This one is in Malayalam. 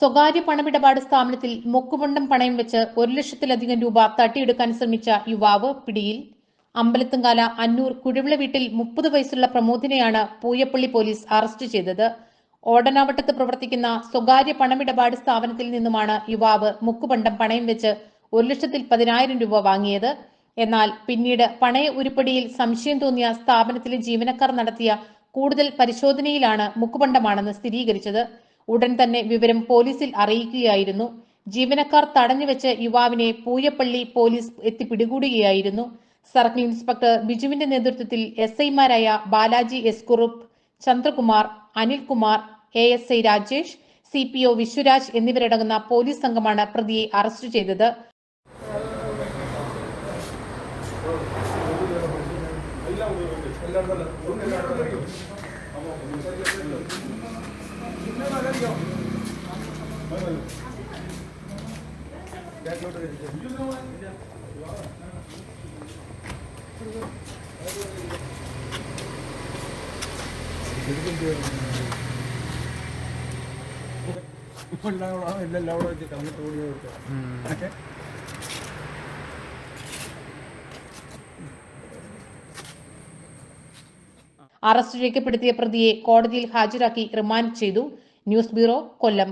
സ്വകാര്യ പണമിടപാട് സ്ഥാപനത്തിൽ മുക്കുമുണ്ടം പണയം വെച്ച് ഒരു ലക്ഷത്തിലധികം രൂപ തട്ടിയെടുക്കാൻ ശ്രമിച്ച യുവാവ് പിടിയിൽ. അമ്പലത്തുംകാല അന്നൂർ കുഴിവിള വീട്ടിൽ മുപ്പത് വയസ്സുള്ള പ്രമോദിനെയാണ് പൂയപ്പള്ളി പോലീസ് അറസ്റ്റ് ചെയ്തത്. ഓടനാവട്ടത്ത് പ്രവർത്തിക്കുന്ന സ്വകാര്യ പണമിടപാട് സ്ഥാപനത്തിൽ നിന്നുമാണ് യുവാവ് മുക്കുപണ്ടം പണയം വെച്ച് ഒരു ലക്ഷത്തിൽ പതിനായിരം രൂപ വാങ്ങിയത്. എന്നാൽ പിന്നീട് പണയ ഉരുപ്പടിയിൽ സംശയം തോന്നിയ സ്ഥാപനത്തിലെ ജീവനക്കാർ നടത്തിയ കൂടുതൽ പരിശോധനയിലാണ് മുക്കുപണ്ടമാണെന്ന് സ്ഥിരീകരിച്ചത്. ഉടൻ തന്നെ വിവരം പോലീസിൽ അറിയിക്കുകയായിരുന്നു. ജീവനക്കാർ തടഞ്ഞുവെച്ച് യുവാവിനെ പൂയപ്പള്ളി പോലീസ് എത്തി പിടികൂടുകയായിരുന്നു സർക്കിൾ ഇൻസ്പെക്ടർ ബിജുവിന്റെ നേതൃത്വത്തിൽ എസ് ഐമാരായ Balaji S Kurup Chandrakumar Anilkumar A S I Rajesh C P O Vishwaraj എന്നിവരടങ്ങുന്ന പോലീസ് സംഘമാണ് പ്രതിയെ അറസ്റ്റ് ചെയ്തത്. എല്ലാം അവിടെ വെച്ച് കമ്മിട്ട് കൂടി കൊടുത്തു അറസ്റ്റ് രേഖപ്പെടുത്തിയ പ്രതിയെ കോടതിയിൽ ഹാജരാക്കി റിമാൻഡ് ചെയ്തു. News bureau Kollam.